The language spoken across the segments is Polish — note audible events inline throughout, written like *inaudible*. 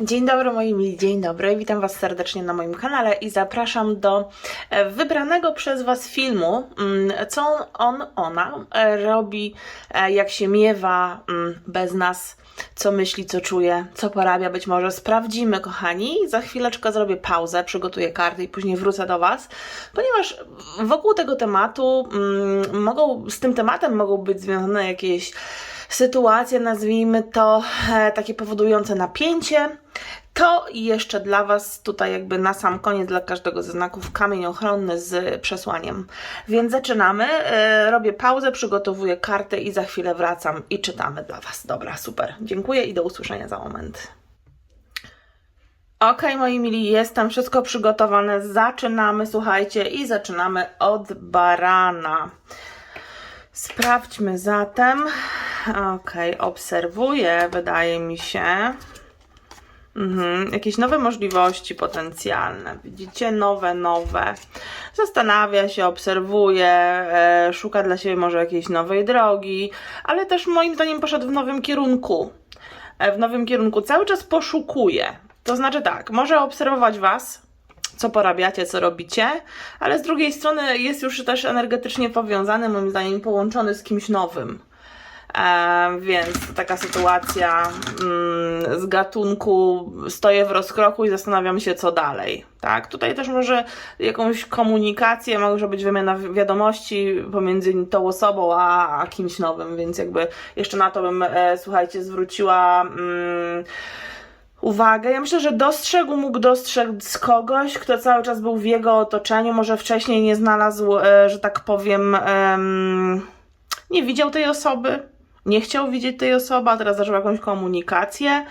Dzień dobry moi mili, dzień dobry. Witam Was serdecznie na moim kanale i zapraszam do e, wybranego przez Was filmu, mm, co on, ona e, robi, e, jak się miewa mm, bez nas, co myśli, co czuje, co porabia. Być może sprawdzimy, kochani. Za chwileczkę zrobię pauzę, przygotuję karty i później wrócę do Was, ponieważ wokół tego tematu mm, mogą, z tym tematem mogą być związane jakieś sytuacje, nazwijmy to, e, takie powodujące napięcie. To i jeszcze dla Was tutaj jakby na sam koniec dla każdego ze znaków kamień ochronny z przesłaniem. Więc zaczynamy. E, Robię pauzę, przygotowuję karty i za chwilę wracam i czytamy dla Was. Dobra, super. Dziękuję i do usłyszenia za moment. Ok, moi mili, jestem wszystko przygotowane. Zaczynamy, słuchajcie, i zaczynamy od barana. Sprawdźmy zatem. Ok, obserwuję, wydaje mi się. Mhm, jakieś nowe możliwości potencjalne. Widzicie, nowe, nowe. Zastanawia się, obserwuje, e, szuka dla siebie może jakiejś nowej drogi, ale też moim zdaniem poszedł w nowym kierunku. E, w nowym kierunku cały czas poszukuje. To znaczy tak, może obserwować Was, co porabiacie, co robicie, ale z drugiej strony jest już też energetycznie powiązany, moim zdaniem, połączony z kimś nowym. Więc taka sytuacja mm, z gatunku stoję w rozkroku i zastanawiam się, co dalej. Tak, tutaj też może jakąś komunikację, może być wymiana wi- wiadomości pomiędzy tą osobą a, a kimś nowym, więc jakby jeszcze na to bym, e, słuchajcie, zwróciła. Mm, uwagę. Ja myślę, że dostrzegł, mógł dostrzec kogoś, kto cały czas był w jego otoczeniu, może wcześniej nie znalazł, e, że tak powiem, em, nie widział tej osoby, nie chciał widzieć tej osoby, a teraz zaczął jakąś komunikację.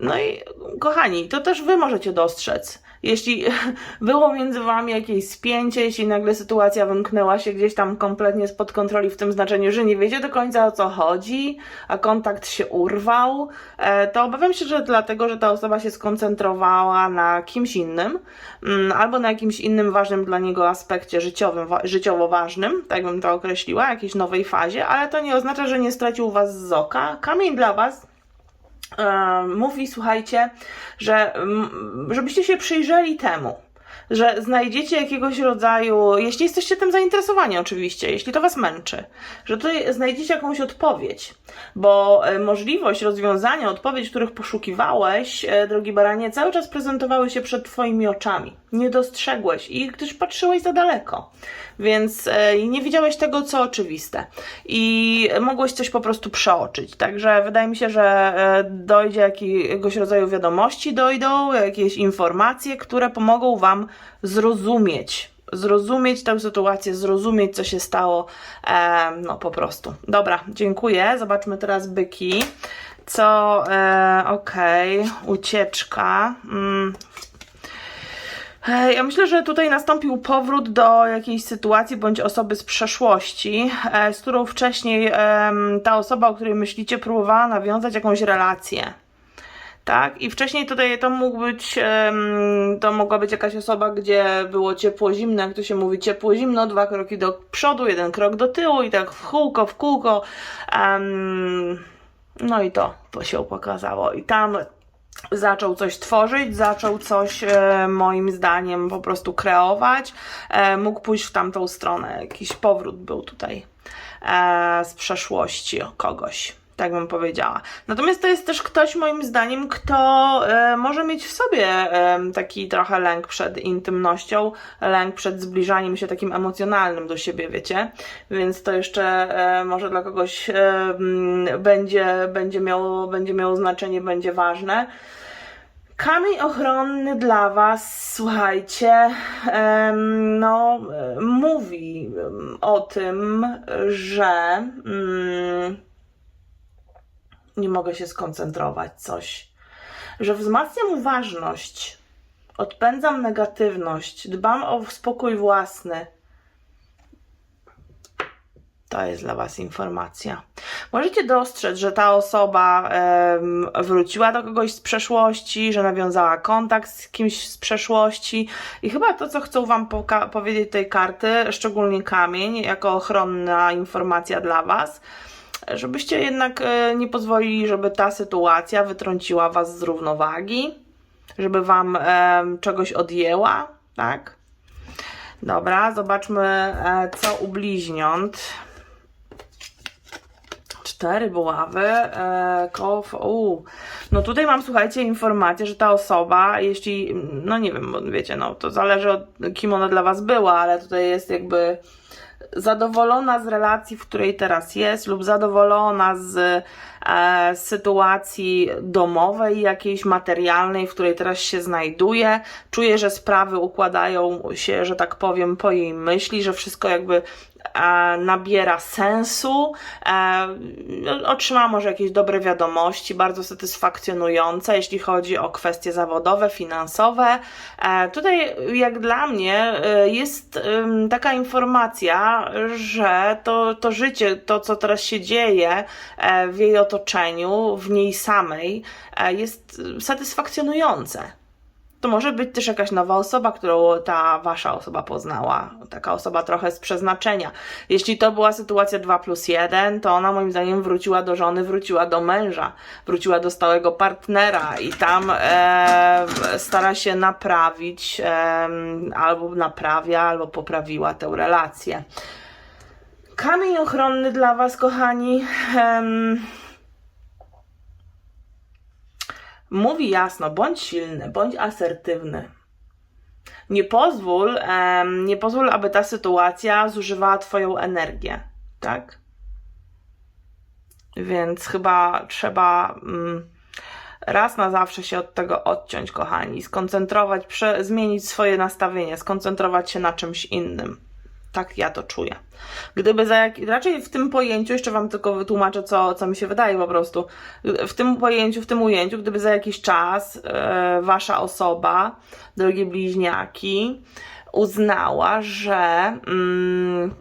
No i kochani, to też wy możecie dostrzec. Jeśli *laughs* było między wami jakieś spięcie, jeśli nagle sytuacja wymknęła się gdzieś tam kompletnie spod kontroli, w tym znaczeniu, że nie wiecie do końca o co chodzi, a kontakt się urwał, e, to obawiam się, że dlatego, że ta osoba się skoncentrowała na kimś innym, mm, albo na jakimś innym ważnym dla niego aspekcie życiowym, życiowo ważnym, tak bym to określiła, jakiejś nowej fazie, ale to nie oznacza, że nie stracił was z oka. Kamień dla was mówi, słuchajcie, że mm, żebyście się przyjrzeli temu, że znajdziecie jakiegoś rodzaju, jeśli jesteście tym zainteresowani oczywiście, jeśli to was męczy, że tutaj znajdziecie jakąś odpowiedź, bo e, możliwość rozwiązania odpowiedzi, których poszukiwałeś, e, drogi baranie, cały czas prezentowały się przed twoimi oczami. Nie dostrzegłeś ich, gdyż patrzyłeś za daleko, więc e, nie widziałeś tego, co oczywiste i mogłeś coś po prostu przeoczyć. Także wydaje mi się, że dojdzie jakiegoś rodzaju wiadomości, dojdą jakieś informacje, które pomogą Wam zrozumieć. Zrozumieć tę sytuację, zrozumieć, co się stało. E, no po prostu. Dobra, dziękuję. Zobaczmy teraz byki. Co, e, okej, ucieczka. Mm, Ja myślę, że tutaj nastąpił powrót do jakiejś sytuacji bądź osoby z przeszłości, e, z którą wcześniej ta osoba, o której myślicie, próbowała nawiązać jakąś relację. Tak, i wcześniej tutaj to mógł być, to mogła być jakaś osoba, gdzie było ciepło, zimno, jak to się mówi, ciepło, zimno, dwa kroki do przodu, jeden krok do tyłu i tak w kółko, w kółko. em, no i to się pokazało. I tam zaczął coś tworzyć, zaczął coś e, moim zdaniem po prostu kreować, e, mógł pójść w tamtą stronę. Jakiś powrót był tutaj e, z przeszłości kogoś. Tak bym powiedziała. Natomiast to jest też ktoś, moim zdaniem, kto e, może mieć w sobie e, taki trochę lęk przed intymnością, lęk przed zbliżaniem się takim emocjonalnym do siebie, wiecie? Więc to jeszcze e, może dla kogoś e, będzie, będzie, miało, będzie miało znaczenie, będzie ważne. Kamień ochronny dla Was, słuchajcie, no, e, mówi o tym, że mm, nie mogę się skoncentrować, coś, że wzmacniam uważność, odpędzam negatywność, dbam o spokój własny. To jest dla Was informacja. Możecie dostrzec, że ta osoba wróciła do kogoś z przeszłości, że nawiązała kontakt z kimś z przeszłości. I chyba to, co chcą Wam powiedzieć tej karty, szczególnie kamień, jako ochronna informacja dla Was, żebyście jednak e, nie pozwolili, żeby ta sytuacja wytrąciła was z równowagi, żeby wam em, czegoś odjęła, tak? Dobra, zobaczmy, e, co u bliźniąt. Cztery buławy, e, koło, u. No tutaj mam, słuchajcie, informację, że ta osoba, jeśli, no nie wiem, wiecie, no to zależy od kim ona dla was była, ale tutaj jest jakby zadowolona z relacji, w której teraz jest, lub zadowolona z e, sytuacji domowej, jakiejś materialnej, w której teraz się znajduje. Czuje, że sprawy układają się, że tak powiem, po jej myśli, że wszystko jakby nabiera sensu. E, otrzymała może jakieś dobre wiadomości, bardzo satysfakcjonujące, jeśli chodzi o kwestie zawodowe, finansowe. E, tutaj, jak dla mnie, e, jest taka informacja, że to, to życie, to co teraz się dzieje e, w jej otoczeniu, w niej samej, e, jest satysfakcjonujące. To może być też jakaś nowa osoba, którą ta wasza osoba poznała. Taka osoba trochę z przeznaczenia. Jeśli to była sytuacja 2 plus 1, to ona moim zdaniem wróciła do żony, wróciła do męża, wróciła do stałego partnera i tam e, stara się naprawić, e, albo naprawia, albo poprawiła tę relację. Kamień ochronny dla Was, kochani. Em, mówi jasno, bądź silny, bądź asertywny. Nie pozwól, nie pozwól, aby ta sytuacja zużywała Twoją energię, tak? Więc chyba trzeba mm, raz na zawsze się od tego odciąć, kochani, skoncentrować, zmienić swoje nastawienie, skoncentrować się na czymś innym. Tak ja to czuję. Gdyby za jak... Raczej w tym pojęciu, jeszcze Wam tylko wytłumaczę, co, co mi się wydaje po prostu. W tym pojęciu, w tym ujęciu, gdyby za jakiś czas e, Wasza osoba, drogie bliźniaki, uznała, że mm,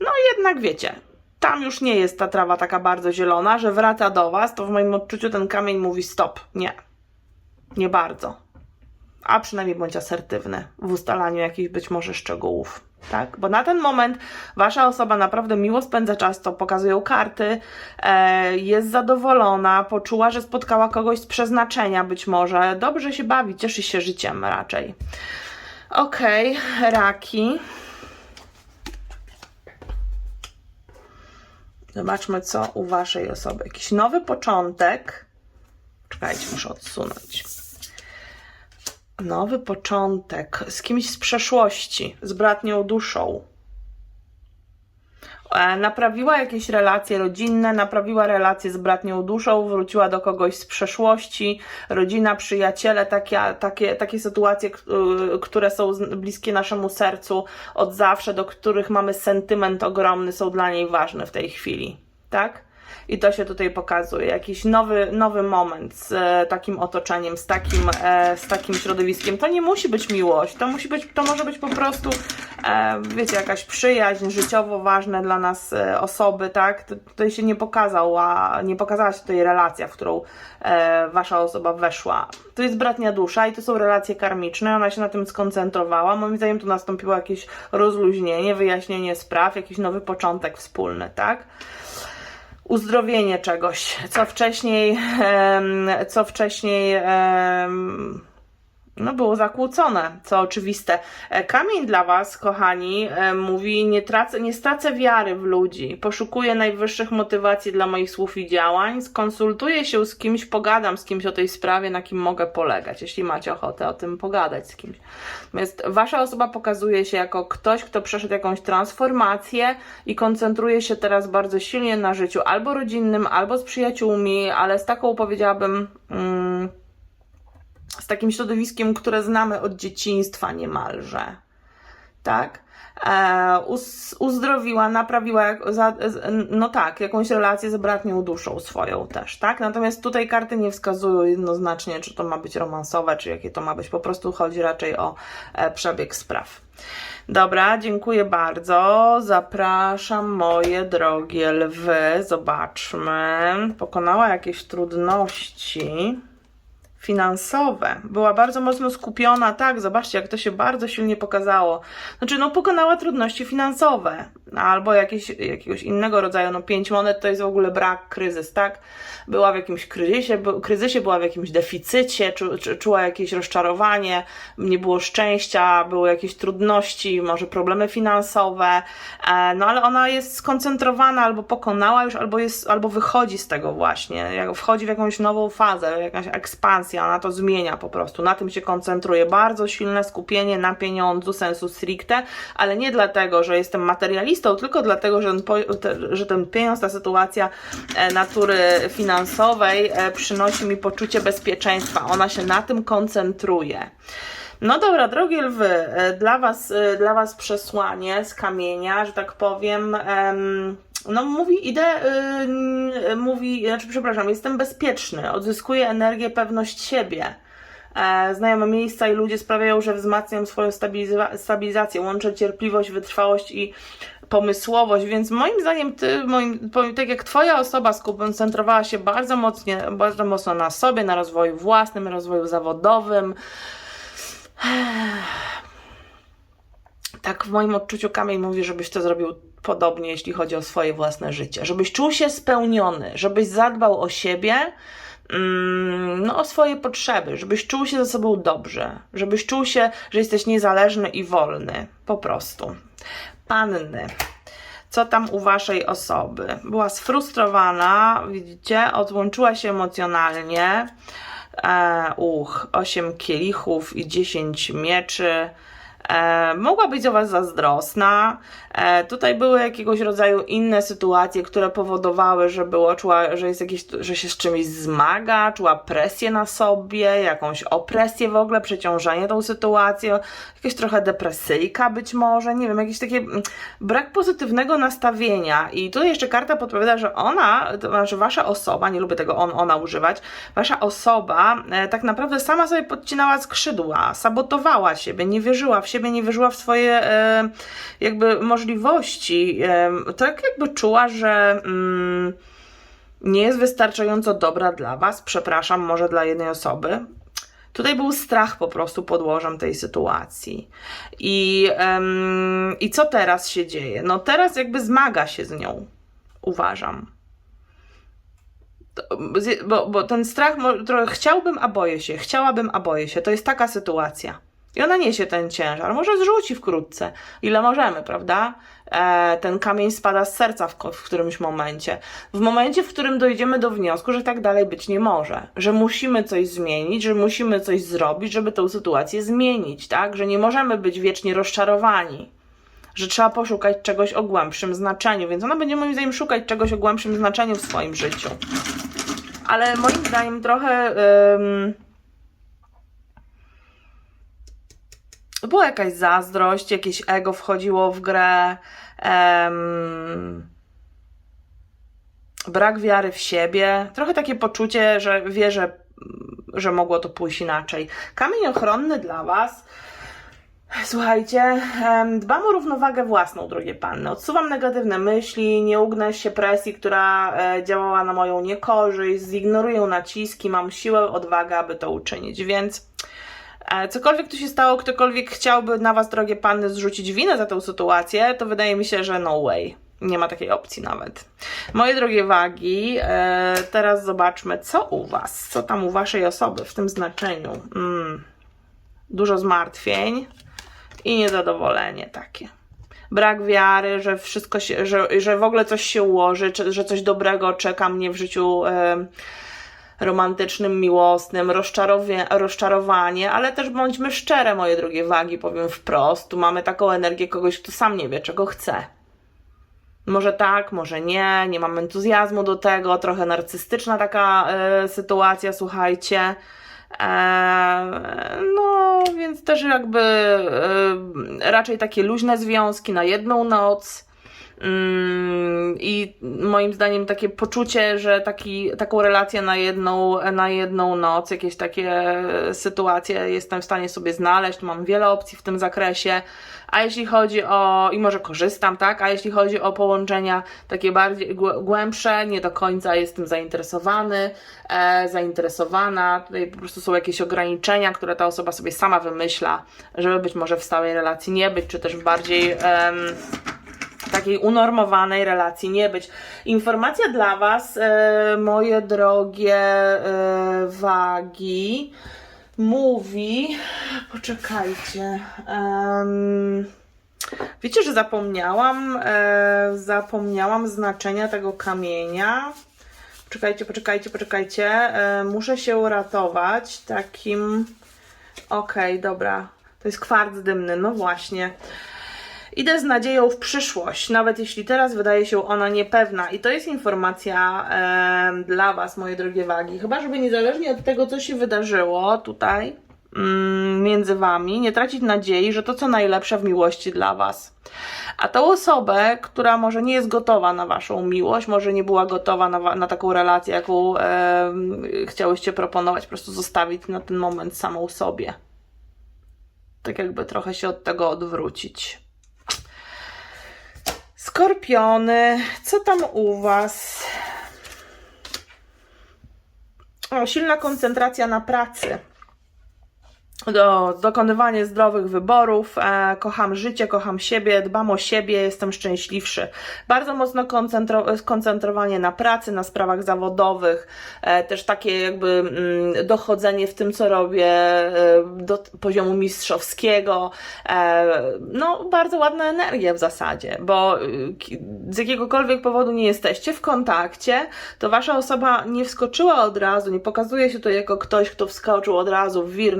no jednak wiecie, tam już nie jest ta trawa taka bardzo zielona, że wraca do Was, to w moim odczuciu ten kamień mówi stop. Nie. Nie bardzo a przynajmniej bądź asertywny w ustalaniu jakichś być może szczegółów. Tak? Bo na ten moment wasza osoba naprawdę miło spędza czas, to pokazują karty, e, jest zadowolona, poczuła, że spotkała kogoś z przeznaczenia być może, dobrze się bawi, cieszy się życiem raczej. Okej, raki. Zobaczmy, co u waszej osoby. Jakiś nowy początek. Czekajcie, muszę odsunąć. Nowy początek z kimś z przeszłości, z bratnią duszą. E, Naprawiła jakieś relacje rodzinne, naprawiła relacje z bratnią duszą, wróciła do kogoś z przeszłości, rodzina, przyjaciele, takie, takie, takie sytuacje, y, które są bliskie naszemu sercu od zawsze, do których mamy sentyment ogromny, są dla niej ważne w tej chwili, tak? I to się tutaj pokazuje. Jakiś nowy, nowy moment z e, takim otoczeniem, z takim, e, z takim środowiskiem. To nie musi być miłość, to musi być, to może być po prostu, e, wiecie, jakaś przyjaźń, życiowo ważne dla nas e, osoby, tak? Tutaj się nie pokazała, nie pokazała się tutaj relacja, w którą e, wasza osoba weszła. To jest bratnia dusza i to są relacje karmiczne, ona się na tym skoncentrowała. Moim zdaniem tu nastąpiło jakieś rozluźnienie, wyjaśnienie spraw, jakiś nowy początek wspólny, tak? Uzdrowienie czegoś, co wcześniej, co wcześniej no było zakłócone, co oczywiste. E, Kamień dla Was, kochani, e, mówi: nie, tracę, nie stracę wiary w ludzi, poszukuję najwyższych motywacji dla moich słów i działań, skonsultuję się z kimś, pogadam z kimś o tej sprawie, na kim mogę polegać, jeśli macie ochotę o tym pogadać z kimś. Natomiast Wasza osoba pokazuje się jako ktoś, kto przeszedł jakąś transformację i koncentruje się teraz bardzo silnie na życiu albo rodzinnym, albo z przyjaciółmi, ale z taką powiedziałabym. Mm, z takim środowiskiem, które znamy od dzieciństwa niemalże. Tak? E, uz, uzdrowiła, naprawiła, no tak, jakąś relację z bratnią duszą swoją też, tak? Natomiast tutaj karty nie wskazują jednoznacznie, czy to ma być romansowe, czy jakie to ma być. Po prostu chodzi raczej o e, przebieg spraw. Dobra, dziękuję bardzo. Zapraszam moje drogie lwy. Zobaczmy. Pokonała jakieś trudności finansowe. Była bardzo mocno skupiona, tak, zobaczcie, jak to się bardzo silnie pokazało. Znaczy, no, pokonała trudności finansowe, albo jakieś, jakiegoś innego rodzaju, no, pięć monet to jest w ogóle brak, kryzys, tak? Była w jakimś kryzysie, by, kryzysie była w jakimś deficycie, czu, czu, czuła jakieś rozczarowanie, nie było szczęścia, były jakieś trudności, może problemy finansowe, e, no, ale ona jest skoncentrowana, albo pokonała już, albo jest, albo wychodzi z tego właśnie, wchodzi w jakąś nową fazę, jakaś ekspansja, ona to zmienia po prostu, na tym się koncentruje. Bardzo silne skupienie na pieniądzu sensu stricte, ale nie dlatego, że jestem materialistą, tylko dlatego, że ten, że ten pieniądz, ta sytuacja e, natury finansowej e, przynosi mi poczucie bezpieczeństwa. Ona się na tym koncentruje. No dobra, drogie lwy, e, dla was, dla was przesłanie z kamienia, że tak powiem. em, no mówi, idę, y, mówi, znaczy przepraszam, jestem bezpieczny, odzyskuję energię, pewność siebie. E, Znajome miejsca i ludzie sprawiają, że wzmacniam swoją stabiliza- stabilizację, łączę cierpliwość, wytrwałość i pomysłowość, więc moim zdaniem ty, moim, tak jak twoja osoba skoncentrowała się bardzo mocnie, bardzo mocno na sobie, na rozwoju własnym, rozwoju zawodowym, tak w moim odczuciu Kamień mówi, żebyś to zrobił podobnie, jeśli chodzi o swoje własne życie. Żebyś czuł się spełniony, żebyś zadbał o siebie, mm, no o swoje potrzeby, żebyś czuł się ze sobą dobrze, żebyś czuł się, że jesteś niezależny i wolny. Po prostu. Panny. Co tam u waszej osoby? Była sfrustrowana, widzicie, odłączyła się emocjonalnie. E, uch, 8 kielichów i 10 mieczy. E, mogła być o Was zazdrosna. E, tutaj były jakiegoś rodzaju inne sytuacje, które powodowały, że było, czuła, że, jest jakieś, że się z czymś zmaga, czuła presję na sobie, jakąś opresję w ogóle, przeciążenie tą sytuacją, jakaś trochę depresyjka być może, nie wiem, jakiś taki mm, brak pozytywnego nastawienia. I tutaj jeszcze karta podpowiada, że ona, to znaczy Wasza osoba, nie lubię tego on, ona używać, Wasza osoba e, tak naprawdę sama sobie podcinała skrzydła, sabotowała siebie, nie wierzyła w siebie, nie wierzyła w swoje jakby możliwości. Tak jakby czuła, że mm, nie jest wystarczająco dobra dla Was, przepraszam, może dla jednej osoby. Tutaj był strach po prostu podłożem tej sytuacji. I, em, I co teraz się dzieje? No teraz jakby zmaga się z nią, uważam. Bo, bo ten strach, chciałbym, a boję się, chciałabym, a boję się. To jest taka sytuacja. I ona niesie ten ciężar. Może zrzuci wkrótce, ile możemy, prawda? E, ten kamień spada z serca w, w którymś momencie. W momencie, w którym dojdziemy do wniosku, że tak dalej być nie może, że musimy coś zmienić, że musimy coś zrobić, żeby tę sytuację zmienić, tak? Że nie możemy być wiecznie rozczarowani że trzeba poszukać czegoś o głębszym znaczeniu, więc ona będzie moim zdaniem szukać czegoś o głębszym znaczeniu w swoim życiu. Ale moim zdaniem trochę ym, była jakaś zazdrość, jakieś ego wchodziło w grę, brak wiary w siebie, trochę takie poczucie, że wie, że, że mogło to pójść inaczej. Kamień ochronny dla Was Słuchajcie, dbam o równowagę własną, drogie panny. Odsuwam negatywne myśli, nie ugnę się presji, która e, działała na moją niekorzyść, zignoruję naciski, mam siłę, odwagę, aby to uczynić. Więc cokolwiek tu się stało, ktokolwiek chciałby na was, drogie panny, zrzucić winę za tę sytuację, to wydaje mi się, że no way. Nie ma takiej opcji nawet. Moje drogie wagi, e, teraz zobaczmy, co u was, co tam u waszej osoby w tym znaczeniu. Mm. Dużo zmartwień i niezadowolenie takie. Brak wiary, że wszystko się, że, że w ogóle coś się ułoży, czy, że coś dobrego czeka mnie w życiu em, romantycznym, miłosnym, rozczarowie, rozczarowanie, ale też bądźmy szczere, moje drogie wagi, powiem wprost. Tu mamy taką energię kogoś, kto sam nie wie, czego chce. Może tak, może nie, nie mam entuzjazmu do tego, trochę narcystyczna taka e, sytuacja, słuchajcie. E, no, więc też jakby e, raczej takie luźne związki na jedną noc. Mm, I moim zdaniem takie poczucie, że taki, taką relację na jedną, na jedną noc, jakieś takie sytuacje jestem w stanie sobie znaleźć. Mam wiele opcji w tym zakresie. A jeśli chodzi o, i może korzystam, tak? A jeśli chodzi o połączenia takie bardziej głę- głębsze, nie do końca jestem zainteresowany, e, zainteresowana. Tutaj po prostu są jakieś ograniczenia, które ta osoba sobie sama wymyśla, żeby być może w stałej relacji nie być, czy też bardziej. Takiej unormowanej relacji nie być. Informacja dla Was, e, moje drogie e, wagi, mówi. Poczekajcie. em, wiecie, że zapomniałam, e, zapomniałam znaczenia tego kamienia. Poczekajcie, poczekajcie, poczekajcie. E, muszę się uratować takim. Okej, dobra. To jest kwarc dymny, no właśnie. Idę z nadzieją w przyszłość, nawet jeśli teraz wydaje się ona niepewna. I to jest informacja em, dla Was, moje drogie wagi. Chyba, żeby niezależnie od tego, co się wydarzyło tutaj mm, między Wami, nie tracić nadziei, że to, co najlepsze w miłości dla Was. A tą osobę, która może nie jest gotowa na Waszą miłość, może nie była gotowa na, na taką relację, jaką em, chciałyście proponować, po prostu zostawić na ten moment samą sobie. Tak jakby trochę się od tego odwrócić. Skorpiony, co tam u Was? O, silna koncentracja na pracy. Do, dokonywanie zdrowych wyborów. E, kocham życie, kocham siebie, dbam o siebie, jestem szczęśliwszy. Bardzo mocno koncentro, skoncentrowanie na pracy, na sprawach zawodowych. E, też takie jakby mm, dochodzenie w tym, co robię e, do poziomu mistrzowskiego. E, no, bardzo ładna energia w zasadzie, bo y, z jakiegokolwiek powodu nie jesteście w kontakcie, to wasza osoba nie wskoczyła od razu, nie pokazuje się to jako ktoś, kto wskoczył od razu w wir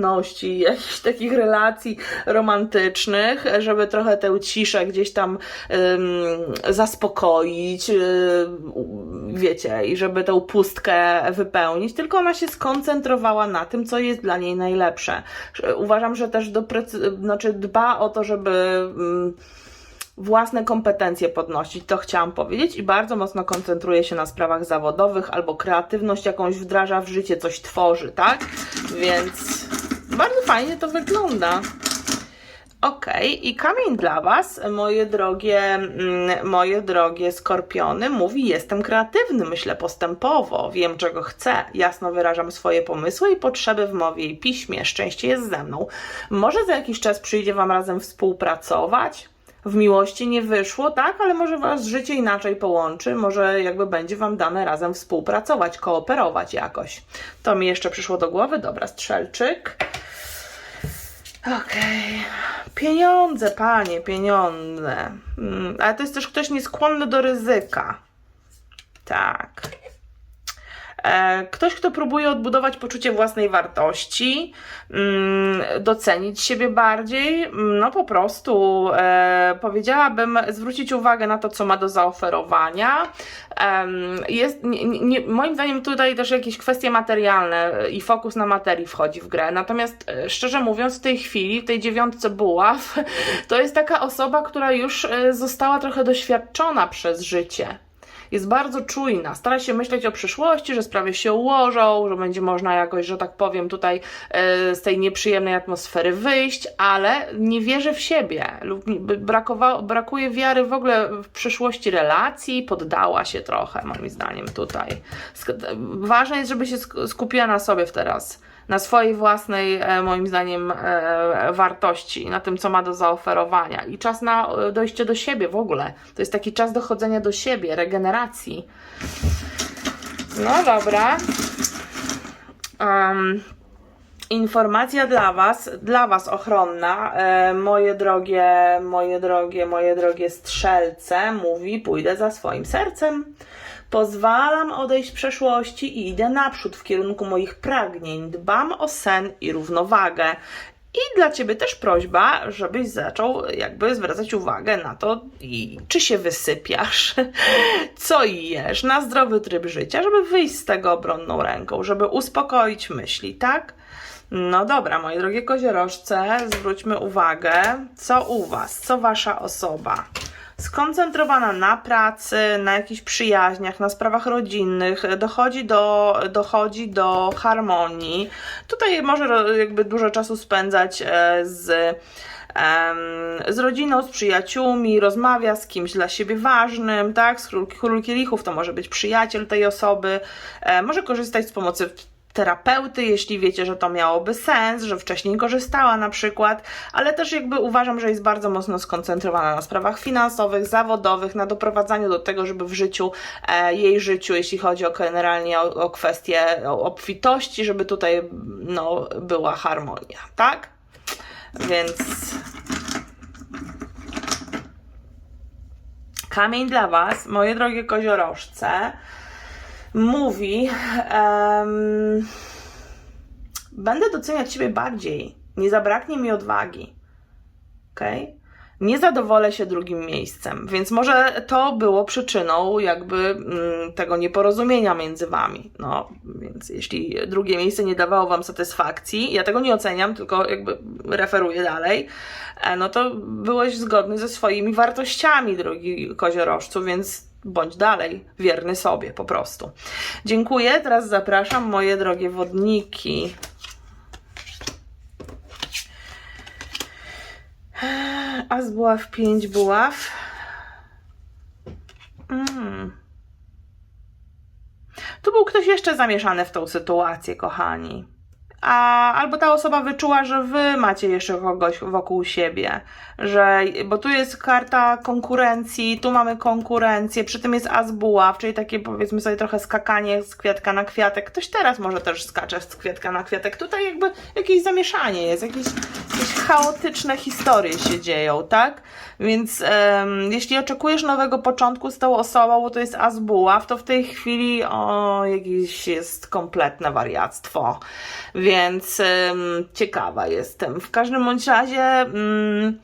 namiętności, jakichś takich relacji romantycznych, żeby trochę tę ciszę gdzieś tam zaspokoić, y, wiecie, i żeby tę pustkę wypełnić, tylko ona się skoncentrowała na tym, co jest dla niej najlepsze. Uważam, że też doprecy- znaczy dba o to, żeby. własne kompetencje podnosić, to chciałam powiedzieć i bardzo mocno koncentruje się na sprawach zawodowych albo kreatywność jakąś wdraża w życie, coś tworzy, tak? Więc bardzo fajnie to wygląda. Okej, i kamień dla Was, moje drogie, mm, moje drogie skorpiony, mówi: Jestem kreatywny, myślę postępowo, wiem czego chcę, jasno wyrażam swoje pomysły i potrzeby w mowie i piśmie, szczęście jest ze mną. Może za jakiś czas przyjdzie Wam razem współpracować? W miłości nie wyszło, tak, ale może Was życie inaczej połączy, może jakby będzie Wam dane razem współpracować, kooperować jakoś. To mi jeszcze przyszło do głowy, dobra, strzelczyk. Okej. Pieniądze, panie, pieniądze. Mm, ale to jest też ktoś nieskłonny do ryzyka. Tak. E, Ktoś, kto próbuje odbudować poczucie własnej wartości, mm, docenić siebie bardziej, mm, no po prostu e, powiedziałabym zwrócić uwagę na to, co ma do zaoferowania. Jest, nie, nie, moim zdaniem tutaj też jakieś kwestie materialne e, i fokus na materii wchodzi w grę. Natomiast szczerze mówiąc, w tej chwili, w tej dziewiątce buław, *laughs* to jest taka osoba, która już została trochę doświadczona przez życie jest bardzo czujna, stara się myśleć o przyszłości, że sprawy się ułożą, że będzie można jakoś, że tak powiem, tutaj e, z tej nieprzyjemnej atmosfery wyjść, ale nie wierzy w siebie lub brakowa- brakuje wiary w ogóle w przyszłości relacji, poddała się trochę, moim zdaniem, tutaj. Ważne jest, żeby się sk- skupiła na sobie teraz. Na swojej własnej, e, moim zdaniem, e, wartości, na tym, co ma do zaoferowania. I czas na e, dojście do siebie w ogóle. To jest taki czas dochodzenia do siebie, regeneracji. No dobra. Em, informacja dla Was, dla Was ochronna, e, moje drogie, moje drogie, moje drogie strzelce, mówi: Pójdę za swoim sercem. Pozwalam odejść przeszłości i idę naprzód w kierunku moich pragnień. Dbam o sen i równowagę. I dla Ciebie też prośba, żebyś zaczął jakby zwracać uwagę na to, czy się wysypiasz, *laughs* co jesz, na zdrowy tryb życia, żeby wyjść z tego obronną ręką, żeby uspokoić myśli, tak? No dobra, moje drogie koziorożce, zwróćmy uwagę, co u Was, co Wasza osoba, skoncentrowana na pracy, na jakichś przyjaźniach, na sprawach rodzinnych, dochodzi do, dochodzi do harmonii. Tutaj może jakby dużo czasu spędzać e, z z rodziną, z przyjaciółmi, rozmawia z kimś dla siebie ważnym, tak? Z król, król kielichów to może być przyjaciel tej osoby, e, może korzystać z pomocy terapeuty, jeśli wiecie, że to miałoby sens, że wcześniej korzystała na przykład, ale też jakby uważam, że jest bardzo mocno skoncentrowana na sprawach finansowych, zawodowych, na doprowadzaniu do tego, żeby w życiu, e, jej życiu, jeśli chodzi o generalnie o, o obfitości, żeby tutaj no, była harmonia, tak? Więc kamień dla Was, moje drogie koziorożce, mówi: em, Będę doceniać Ciebie bardziej. Nie zabraknie mi odwagi. Okej? Nie zadowolę się drugim miejscem, więc może to było przyczyną jakby mm, tego nieporozumienia między wami. No, więc jeśli drugie miejsce nie dawało wam satysfakcji, ja tego nie oceniam, tylko jakby referuję dalej, e, no to byłeś zgodny ze swoimi wartościami, drogi koziorożcu, więc bądź dalej wierny sobie po prostu. Dziękuję, teraz zapraszam moje drogie wodniki. As buław, pięć buław. Mm. Tu był ktoś jeszcze zamieszany w tą sytuację, kochani. A, albo ta osoba wyczuła, że wy macie jeszcze kogoś wokół siebie, że, bo tu jest karta konkurencji, tu mamy konkurencję, przy tym jest as buław, czyli takie powiedzmy sobie trochę skakanie z kwiatka na kwiatek. Ktoś teraz może też skacze z kwiatka na kwiatek. Tutaj jakby jakieś zamieszanie jest, jakieś, jakieś chaotyczne historie się dzieją, tak? Więc em, jeśli oczekujesz nowego początku z tą osobą, bo to jest as buław, to w tej chwili o, jakieś jest kompletne wariactwo. Więc em, ciekawa jestem. W każdym bądź razie mm,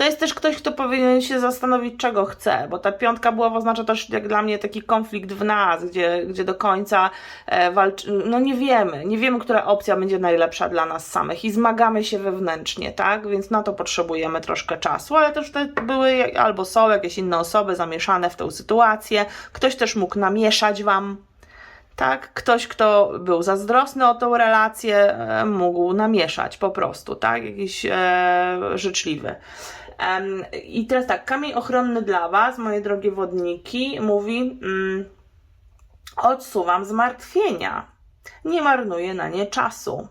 to jest też ktoś, kto powinien się zastanowić, czego chce, bo ta piątka była oznacza też jak dla mnie taki konflikt w nas, gdzie, gdzie do końca e, no nie wiemy, nie wiemy, która opcja będzie najlepsza dla nas samych i zmagamy się wewnętrznie, tak? Więc na to potrzebujemy troszkę czasu, ale też te były albo są jakieś inne osoby zamieszane w tą sytuację, ktoś też mógł namieszać wam, tak? Ktoś, kto był zazdrosny o tą relację, e, mógł namieszać po prostu, tak? Jakiś e, życzliwy. I teraz tak, kamień ochronny dla Was, moje drogie wodniki, mówi: mm, Odsuwam zmartwienia. Nie marnuję na nie czasu.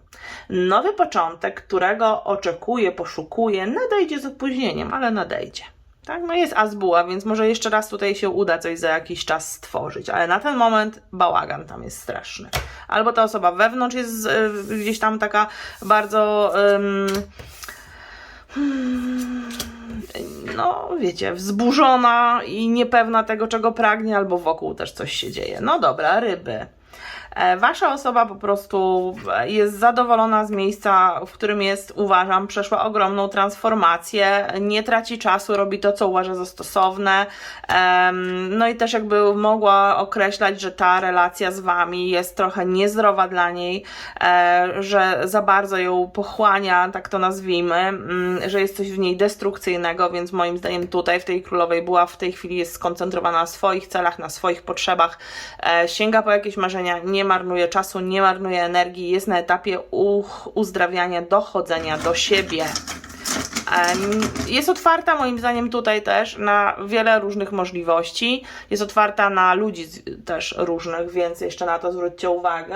Nowy początek, którego oczekuję, poszukuję, nadejdzie z opóźnieniem, ale nadejdzie. Tak, no jest Azbuła, więc może jeszcze raz tutaj się uda coś za jakiś czas stworzyć, ale na ten moment bałagan tam jest straszny. Albo ta osoba wewnątrz jest y, gdzieś tam taka bardzo. ym, no wiecie, wzburzona i niepewna tego, czego pragnie, albo wokół też coś się dzieje. No dobra, ryby. E, Wasza osoba po prostu jest zadowolona z miejsca, w którym jest, uważam, przeszła ogromną transformację, nie traci czasu, robi to, co uważa za stosowne. No i też jakby mogła określać, że ta relacja z Wami jest trochę niezdrowa dla niej, e, że za bardzo ją pochłania, tak to nazwijmy, mm, że jest coś w niej destrukcyjnego, więc moim zdaniem tutaj w tej królowej była w tej chwili jest skoncentrowana na swoich celach, na swoich potrzebach, e, sięga po jakieś marzenia, nie marnuje czasu, nie marnuje energii, jest na etapie uzdrawiania, dochodzenia do siebie. Jest otwarta moim zdaniem tutaj też na wiele różnych możliwości. Jest otwarta na ludzi też różnych, więc jeszcze na to zwróćcie uwagę.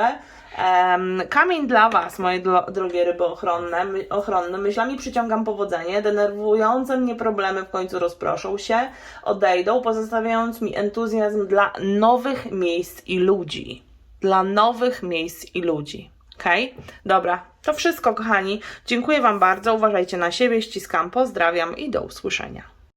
Kamień dla Was, moje dro- drogie ryby ochronne, ochronne. Myślami przyciągam powodzenie. Denerwujące mnie problemy w końcu rozproszą się, odejdą, pozostawiając mi entuzjazm dla nowych miejsc i ludzi. Dla nowych miejsc i ludzi. Okej? Dobra, to wszystko, kochani. Dziękuję Wam bardzo. Uważajcie na siebie, ściskam, pozdrawiam i do usłyszenia.